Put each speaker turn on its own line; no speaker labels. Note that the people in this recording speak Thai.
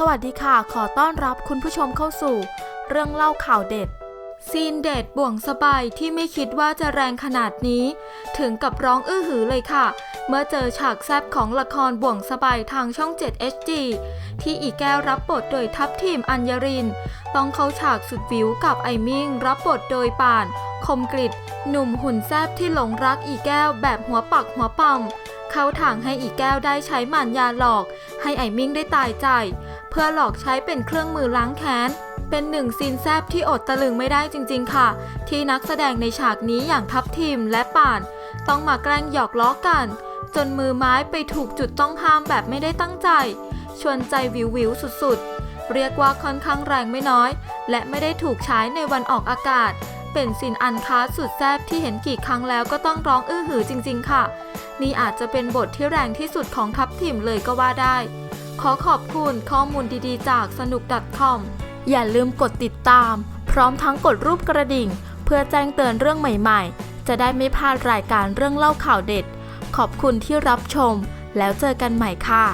สวัสดีค่ะ ขอต้อนรับคุณผู้ชมเข้าสู่ เรื่องเล่าข่าวเด็ด ซีนเด็ดบ่วงสบายที่ไม่คิดว่าจะแรงขนาดนี้ ถึงกับร้องอื้อหือเลยค่ะ เมื่อเจอฉากแซบของละครบ่วงสบายทางช่อง 7 HD ที่อีแก้วรับบทโดยทัพทีมอัญญริน ต้องเข้าฉากสุดวิวกับไอมิ่ง รับบทโดยป่าน คมกริตหนุ่มหุ่นแซบที่หลงรักอีแก้วแบบหัวปักหัวปัมเข้าทางให้อีแก้วได้ใช้หมันยาหลอก ให้ไอมิ่งได้ตายใจ พื่อหลอกใช้เป็นเครื่องมือล้างแค้น เป็นหนึ่งซีนแซบที่อดตะลึงไม่ได้จริงๆค่ะ ที่นักแสดงในฉากนี้อย่างทัพทีมและป่าน ต้องมาแกล้งหยอกล้อกัน จนมือไม้ไปถูกจุดต้องห้ามแบบไม่ได้ตั้งใจ ชวนใจวิววิวสุดๆ เรียกว่าค่อนข้างแรงไม่น้อย และไม่ได้ถูกใช้ในวันออกอากาศ เป็นซีนอันคาสุดแซบที่เห็นกี่ครั้งแล้วก็ต้องร้องอื้อหือจริง ๆ ค่ะ นี่อาจจะเป็นบทที่แรงที่สุดของทัพทีมเลยก็ว่าได้ ขอขอบคุณข้อมูลดีๆ จากสนุก .com อย่าลืมกดติดตาม พร้อมทั้งกดรูปกระดิ่ง เพื่อแจ้งเตือนเรื่องใหม่ๆ จะได้ไม่พลาดรายการเรื่องเล่าข่าวเด็ด ขอบคุณที่รับชม แล้วเจอกันใหม่ค่ะ